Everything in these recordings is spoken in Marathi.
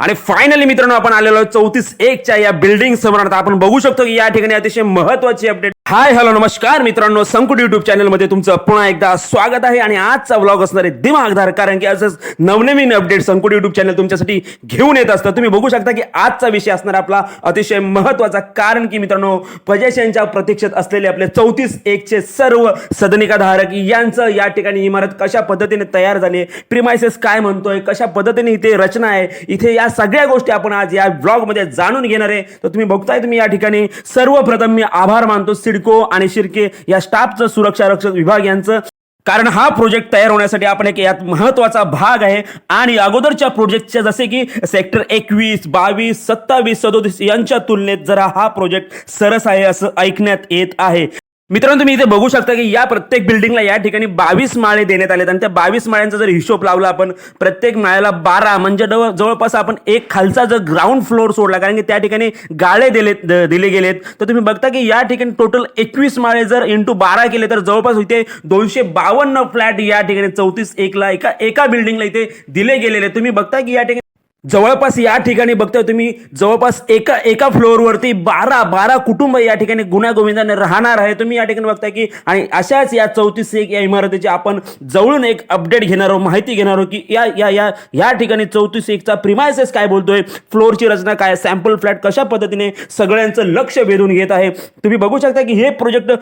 आणि फायनली मित्रांनो आपण आलेलो चौतीस एकच्या या बिल्डिंग समोर. आता आपण बघू शकतो की या ठिकाणी अतिशय महत्वाची अपडेट हाय हॅलो नमस्कार. मित्रांनो संकुट युट्यूब चॅनलमध्ये तुमचं पुन्हा एकदा स्वागत आहे आणि आजचा व्लॉग असणार आहे दिमागदार कारण की असंच नवनवीन अपडेट संकुट युट्यूब चॅनल तुमच्यासाठी घेऊन येत असतं. तुम्ही बघू शकता की आजचा विषय असणार आपला अतिशय महत्त्वाचा कारण की मित्रांनो प्रजेशांच्या प्रतीक्षेत असलेले आपले चौतीस एकचे सर्व सदनिकाधारक यांचं या ठिकाणी इमारत कशा पद्धतीने तयार झाली प्रिमायसेस काय म्हणतोय कशा पद्धतीने इथे रचना आहे इथे या सगळ्या गोष्टी आपण आज या ब्लॉगमध्ये जाणून घेणार आहे. तर तुम्ही बघताय तुम्ही या ठिकाणी सर्वप्रथम मी आभार मानतो सिडको आणि शिर्के या स्टाफचं सुरक्षा रक्षक विभाग यांचं. कारण हा प्रोजेक्ट तयार होण्यासाठी आपण एक यात महत्त्वाचा भाग आहे. आणि अगोदरच्या प्रोजेक्टच्या जसे की सेक्टर एकवीस बावीस सत्तावीस सदोतीस यांच्या तुलनेत जरा हा प्रोजेक्ट सरस आहे असं ऐकण्यात येत आहे. मित्रांनो तुम्ही इथे बघू शकता की या प्रत्येक बिल्डिंगला या ठिकाणी बावीस माळे देण्यात आलेत. आणि त्या बावीस माळ्यांचा जर हिशोब लावला आपण प्रत्येक माळ्याला बारा म्हणजे जवळ- जवळपास आपण एक खालचा जर ग्राउंड फ्लोअर सोडला कारण की त्या ठिकाणी गाळे दिले दिले गेलेत. तर तुम्ही बघता की या ठिकाणी टोटल एकवीस माळे जर इंटू बारा केले तर जवळपास इथे दोनशे बावन्न फ्लॅट या ठिकाणी चौतीस एकला एका एका बिल्डिंगला इथे दिले गेलेले तुम्ही बघता की या ठिकाणी जवळपास या ठिकाणी बघताय तुम्ही जवळपास एका एका फ्लोअरवरती बारा बारा कुटुंब या ठिकाणी गुण्यागोविंदाने राहणार आहे. तुम्ही या ठिकाणी बघताय की आणि अशाच या चौतीस एक या इमारतीची आपण जवळून एक अपडेट घेणार आहोत माहिती घेणार आहोत की या या या या ठिकाणी चौतीस एकचा प्रिमायसेस काय बोलतोय फ्लोअरची रचना काय सॅम्पल फ्लॅट कशा पद्धतीने सगळ्यांचं लक्ष वेधून घेत आहे. तुम्ही बघू शकता की हे प्रोजेक्ट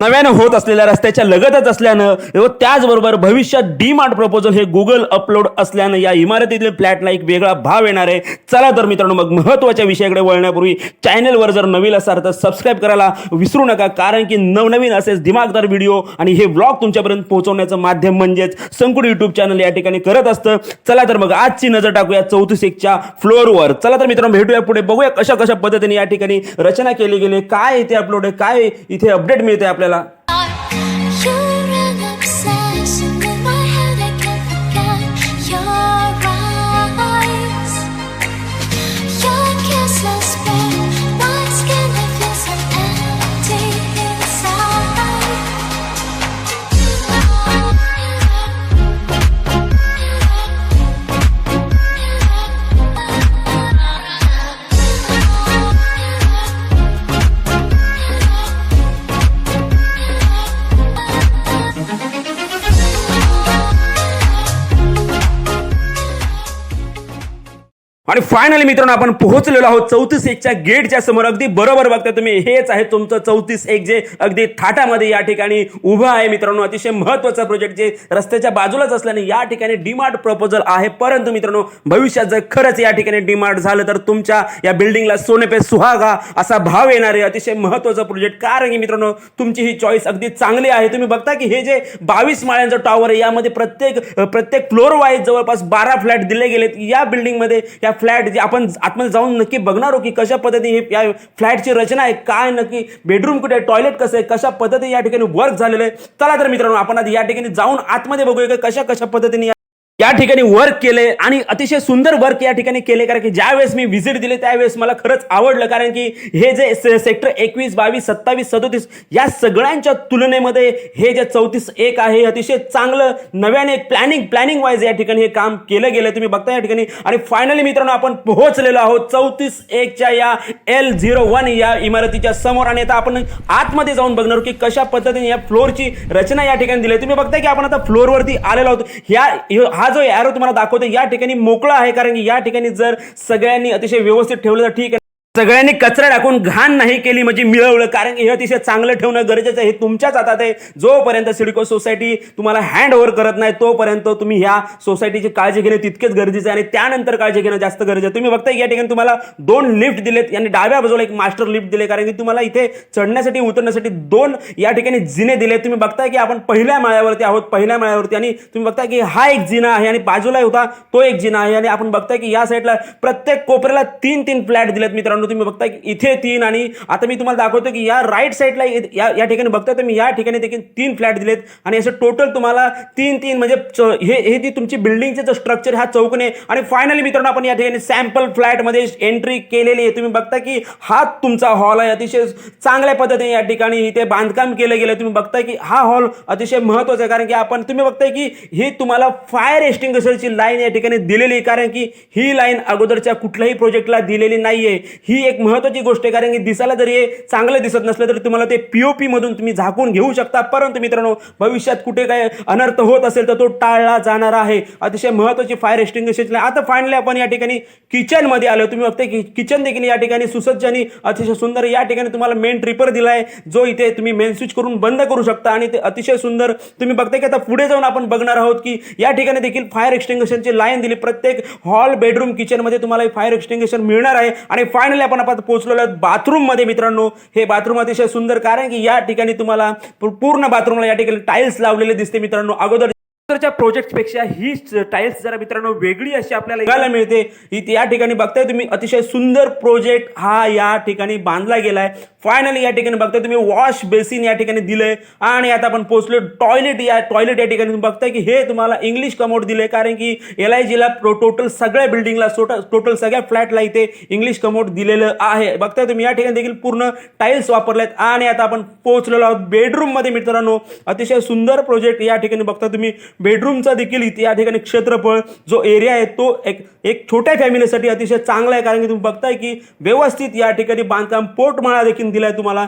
नव्यानं होत असलेल्या रस्त्याच्या लगतच असल्यानं व त्याचबरोबर भविष्यात डी मार्ट प्रपोजल हे गुगल अपलोड असल्यानं या इमारतीतील फ्लॅटला एक वेगळा भाव येणार आहे. चला तर मित्रांनो मग महत्त्वाच्या विषयाकडे वळण्यापूर्वी चॅनलवर जर नवीन असाल तर सबस्क्राईब करायला विसरू नका कारण की नवनवीन असेच दिमागदार व्हिडिओ आणि हे ब्लॉग तुमच्यापर्यंत पोहोचवण्याचं माध्यम म्हणजेच संकुट युट्यूब चॅनल या ठिकाणी करत असतं. चला तर मग आजची नजर टाकूया चौतीस एकच्या फ्लोअरवर चला तर मित्रांनो भेटूया पुढे बघूया कशा कशा पद्धतीने या ठिकाणी रचना केली गेली काय इथे अपलोड आहे काय इथे अपडेट मिळते आपल्याला. escuela फायनली मित्रांनो आपण पोहोचलेलो आहोत चौतीस एकच्या गेटच्या समोर. अगदी बरोबर बघता तुम्ही हेच आहे तुमचं चौतीस एक जे अगदी थाटामध्ये या ठिकाणी उभं आहे. मित्रांनो अतिशय महत्त्वाचा प्रोजेक्ट जे रस्त्याच्या बाजूलाच असल्याने या ठिकाणी डीमार्ट प्रपोजल आहे. परंतु मित्रांनो भविष्यात जर खरंच या ठिकाणी डिमार्ट झालं तर तुमच्या या बिल्डिंगला सोनेपे सुहागा असा भाव येणार आहे. अतिशय महत्त्वाचा प्रोजेक्ट कारण की मित्रांनो तुमची ही चॉईस अगदी चांगली आहे. तुम्ही बघता की हे जे बावीस माळ्यांचं टॉवर आहे यामध्ये प्रत्येक प्रत्येक फ्लोर वाईज जवळपास बारा फ्लॅट दिले गेलेत. या बिल्डिंगमध्ये या फ्लॅट जे आपण आतमध्ये जाऊन नक्की बघणार आहोत की कशा पद्धतीने या फ्लॅटची रचना आहे काय नक्की बेडरूम कुठे आहे टॉयलेट कसं आहे कशा पद्धतीने या ठिकाणी वर्क झालेलं आहे. चला तर मित्रांनो आपण आधी या ठिकाणी जाऊन आतमध्ये बघूया की कशा कशा पद्धतीने या- ठिकाणी वर्क केले आणि अतिशय सुंदर वर्क या ठिकाणी केले. कारण की ज्यावेळेस मी व्हिजिट दिले त्यावेळेस मला खरंच आवडलं. कारण की हे जे से- सेक्टर एकवीस बावीस सत्तावीस सदोतीस या सगळ्यांच्या तुलनेमध्ये हे जे चौतीस एक आहे अतिशय चांगलं नव्याने प्लॅनिंग प्लॅनिंग वाईज या ठिकाणी हे काम केलं गेलं. तुम्ही बघता या ठिकाणी. आणि फायनली मित्रांनो आपण पोहोचलेलो आहोत चौतीस एकच्या या एल झिरो वन या इमारतीच्या समोर. आणि आता आपण आतमध्ये जाऊन बघणार आहोत की कशा पद्धतीने या फ्लोअरची रचना या ठिकाणी दिली आहे. तुम्ही बघताय की आपण आता फ्लोअरवरती आलेलो आहोत. ह्या हा जो एरो तुम्हाला दाखवतो या ठिकाणी मोकळा आहे. कारण की या ठिकाणी जर सगळ्यांनी अतिशय व्यवस्थित ठेवलं तर ठीक आहे. सगळ्यांनी कचरा टाकून घाण नाही केली म्हणजे मिळवलं. कारण की हे अतिशय चांगलं ठेवणं गरजेचं आहे. हे तुमच्याच हातात आहे. जोपर्यंत सिडको सोसायटी तुम्हाला हँड ओव्हर करत नाही तोपर्यंत तुम्ही ह्या सोसायटीची काळजी घेणे तितकेच गरजेचं आहे. आणि त्यानंतर काळजी घेणं जास्त गरजेचं आहे. तुम्ही बघताय की या ठिकाणी तुम्हाला दोन लिफ्ट दिलेत. यांनी डाव्या बाजूला एक मास्टर लिफ्ट दिले. कारण की तुम्हाला इथे चढण्यासाठी उतरण्यासाठी दोन या ठिकाणी जिने दिले. तुम्ही बघताय की आपण पहिल्या माळ्यावरती आहोत पहिल्या माळ्यावरती. आणि तुम्ही बघताय की हा एक जिना आहे आणि बाजूला होता तो एक जिना आहे. आणि आपण बघताय की या साईडला प्रत्येक कोपऱ्याला तीन तीन फ्लॅट दिलेत मित्रांनो. तुम्ही बघताय की इथे तीन आणि आता मी तुम्हाला दाखवतो की या राईट साईडला या या ठिकाणी बघताय तुम्ही या ठिकाणी देखील तीन फ्लॅट दिलेत. आणि असं टोटल तुम्हाला तीन तीन म्हणजे हे हे ती तुमची बिल्डिंगचे स्ट्रक्चर हा चौकने आणि फायनली मित्रांनो आपण या ठिकाणी सॅम्पल फ्लॅटमध्ये एंट्री केलेली आहे. तुम्ही बघता की हा तुमचा हॉल आहे. अतिशय चांगल्या पद्धतीने या ठिकाणी इथे बांधकाम केलं गेलं. तुम्ही बघताय की हा हॉल अतिशय महत्त्वाचा आहे. कारण की आपण तुम्ही बघताय की ही तुम्हाला फायर एस्टिंगची लाईन या ठिकाणी दिलेली आहे. कारण की ही लाईन अगोदरच्या कुठल्याही प्रोजेक्टला दिलेली नाहीये. ही एक महत्वाची गोष्ट आहे कारण की दिसायला जरी हे चांगलं दिसत नसलं तरी तुम्हाला ते पीओपी मधून तुम्ही झाकून घेऊ शकता. परंतु मित्रांनो भविष्यात कुठे काय अनर्थ होत असेल तर तो टाळला जाणार आहे. अतिशय महत्वाची फायर एक्सटिंग्विशरची आता फायनली आपण या ठिकाणी किचनमध्ये आलो. तुम्ही बघते की किचन देखील या ठिकाणी सुसज्ज आणि अतिशय सुंदर या ठिकाणी तुम्हाला मेन ट्रिपर दिलाय जो इथे तुम्ही मेन स्विच करून बंद करू शकता आणि ते अतिशय सुंदर. तुम्ही बघताय की आता पुढे जाऊन आपण बघणार आहोत की या ठिकाणी देखील फायर एक्स्टिंग्विशनची लाईन दिली. प्रत्येक हॉल बेडरूम किचनमध्ये तुम्हाला फायर एक्स्टिंग्विशन मिळणार आहे. आणि फायनली आपण आपण पोहोचलेलो आहोत बाथरूममध्ये मित्रांनो. हे बाथरूम अतिशय सुंदर कारण की या ठिकाणी तुम्हाला पूर्ण बाथरूमला या ठिकाणी टाईल्स लावलेले दिसते मित्रांनो. अगोदर च्या प्रोजेक्टपेक्षा ही टाईल्स जरा मित्रांनो वेगळी अशी आपल्याला बघायला मिळते. इथे या ठिकाणी बघताय तुम्ही. अतिशय सुंदर प्रोजेक्ट हा या ठिकाणी बांधला गेलाय. फायनली या ठिकाणी बघताय तुम्ही. वॉश बेसिन या ठिकाणी दिलंय. आणि आता आपण पोहोचलो टॉयलेट या टॉयलेट या ठिकाणी तुम्ही बघताय की हे तुम्हाला इंग्लिश कमोड दिले कारण की एल आय जीला टोटल सगळ्या बिल्डिंगला टोटल सगळ्या फ्लॅटला इथे इंग्लिश कमोड दिलेलं आहे. बघताय तुम्ही या ठिकाणी देखील पूर्ण टाईल्स वापरलेत आणि आता आपण पोहोचलेलो आहोत बेडरूममध्ये मित्रांनो. अतिशय सुंदर प्रोजेक्ट या ठिकाणी बघता तुम्ही. बेडरूमचा देखील इथे या ठिकाणी क्षेत्रफळ जो एरिया आहे तो एक एक छोट्या फॅमिलीसाठी अतिशय चांगला आहे. कारण की तुम्ही बघताय की व्यवस्थित या ठिकाणी बांधकाम पोटमाळा देखील दिलाय तुम्हाला.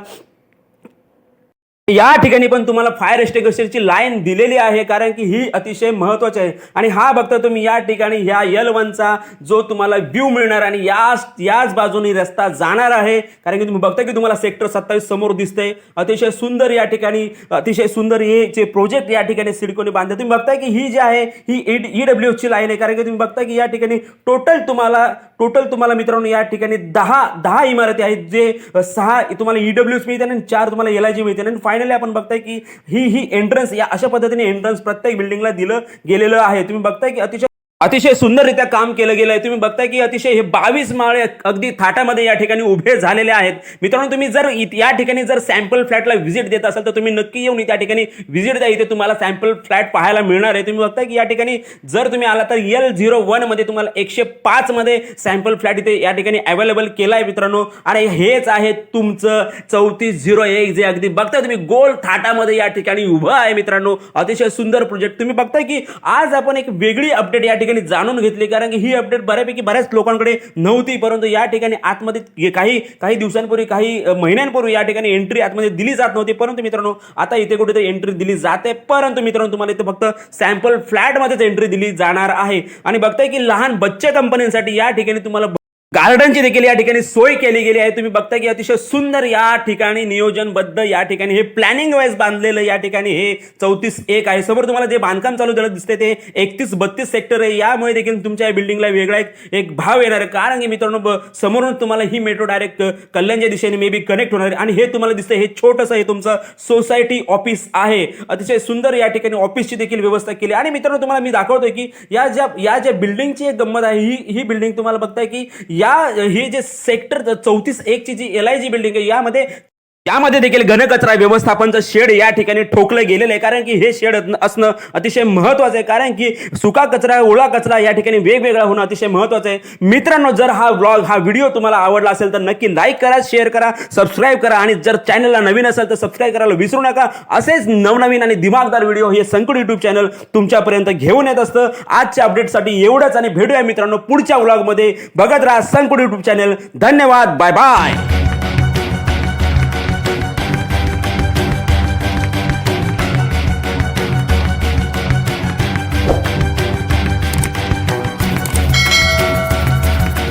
या ठिकाणी पण तुम्हाला फायर एक्सटिंग्विशरची लाईन दिलेली आहे कारण की ही अतिशय महत्वाची आहे. आणि हा बघता तुम्ही या ठिकाणी ह्या यल वनचा जो तुम्हाला व्ह्यू मिळणार आणि याच याच बाजूने रस्ता जाणार आहे. कारण की तुम्ही बघता की तुम्हाला सेक्टर सत्तावीस समोर दिसतंय. अतिशय सुंदर या ठिकाणी अतिशय सुंदर हे जे प्रोजेक्ट या ठिकाणी सिडकोने बांधले. तुम्ही बघताय की ही जी आहे ही ई डब्ल्यू ची लाईन आहे. कारण की तुम्ही बघताय की या ठिकाणी टोटल तुम्हाला टोटल तुम्हाला मित्रांनो या ठिकाणी दहा दहा इमारती आहेत जे सहा तुम्हाला ईडब्ल्यूच मिळते आणि चार तुम्हाला एल आय जी मिळते आणि फायनल आपण बघताय की ही ही एंट्रन्स या अशा पद्धतीने एंट्रन्स प्रत्येक बिल्डिंगला दिलं गेलेलं आहे. तुम्ही बघताय की अतिशय अतिशय सुंदररित्या काम केलं गेलं आहे तुम्ही बघताय की अतिशय हे बावीस माळे अगदी थाटामध्ये या ठिकाणी उभे झालेले आहेत. मित्रांनो तुम्ही जर या ठिकाणी जर सॅम्पल फ्लॅटला व्हिजिट देत असाल तर तुम्ही नक्की येऊन त्या ठिकाणी व्हिजिट द्या. इथे तुम्हाला सॅम्पल फ्लॅट पाहायला मिळणार आहे. तुम्ही बघताय की या ठिकाणी जर तुम्ही आला तर एल झिरो वनमध्ये तुम्हाला एकशे पाच मध्ये सॅम्पल फ्लॅट इथे या ठिकाणी अवेलेबल केला आहे मित्रांनो. आणि हेच आहे तुमचं चौतीस झिरो एक जे अगदी बघताय तुम्ही गोल थाटामध्ये या ठिकाणी उभं आहे मित्रांनो. अतिशय सुंदर प्रोजेक्ट तुम्ही बघताय की आज आपण एक वेगळी अपडेट या ठिकाणी जाणून घेतली कारण की ही अपडेट बऱ्यापैकी बऱ्याच लोकांकडे नव्हती परंतु या ठिकाणी आतमध्ये काही काही दिवसांपूर्वी काही महिन्यांपूर्वी या ठिकाणी एंट्री आतमध्ये दिली जात नव्हती. परंतु मित्रांनो आता इथे कुठेतरी एंट्री दिली जाते. परंतु मित्रांनो तुम्हाला इथे फक्त सॅम्पल फ्लॅटमध्येच एंट्री दिली जाणार आहे. आणि बघताय की लहान बच्चे कंपन्यांसाठी या ठिकाणी तुम्हाला गार्डनची देखील या ठिकाणी सोय केली गेली आहे. तुम्ही बघता की अतिशय सुंदर या ठिकाणी नियोजनबद्ध या ठिकाणी हे प्लॅनिंग वाईज बांधलेलं या ठिकाणी हे चौतीस एक आहे. समोर तुम्हाला जे बांधकाम चालू झालं दिसते ते एकतीस बत्तीस सेक्टर आहे. यामुळे देखील तुमच्या या बिल्डिंगला वेगळा एक एक भाव येणार आहे. कारण की मित्रांनो समोरून तुम्हाला ही मेट्रो डायरेक्ट कल्याणच्या दिशेने मे बी कनेक्ट होणार आहे. आणि हे तुम्हाला दिसतं हे छोटंसं हे तुमचं सोसायटी ऑफिस आहे. अतिशय सुंदर या ठिकाणी ऑफिसची देखील व्यवस्था केली. आणि मित्रांनो तुम्हाला मी दाखवतोय की या ज्या या ज्या बिल्डिंगची एक गंमत आहे ही ही बिल्डिंग तुम्हाला बघताय की या हे जे सेक्टर चौतीस एक ची जी एल आय जी बिल्डिंग आहे यामध्ये यामध्ये देखील घनकचरा व्यवस्थापनचं शेड या ठिकाणी ठोकलं गेलेलं आहे. कारण की हे शेड असणं अतिशय महत्वाचं आहे. कारण की सुका कचरा ओळा कचरा या ठिकाणी वेगवेगळा होणं अतिशय महत्वाचं आहे. मित्रांनो जर हा ब्लॉग हा व्हिडिओ तुम्हाला आवडला असेल तर नक्की लाईक करा शेअर करा सबस्क्राईब करा आणि जर चॅनलला नवीन असेल तर सबस्क्राईब करायला विसरू नका. असेच नवनवीन आणि दिमागदार व्हिडिओ हे संकुट युट्यूब चॅनल तुमच्यापर्यंत घेऊन येत असतं. आजच्या अपडेटसाठी एवढंच आणि भेटूया मित्रांनो पुढच्या ब्लॉगमध्ये बघत राहा संकुट युट्यूब चॅनल धन्यवाद. Bye bye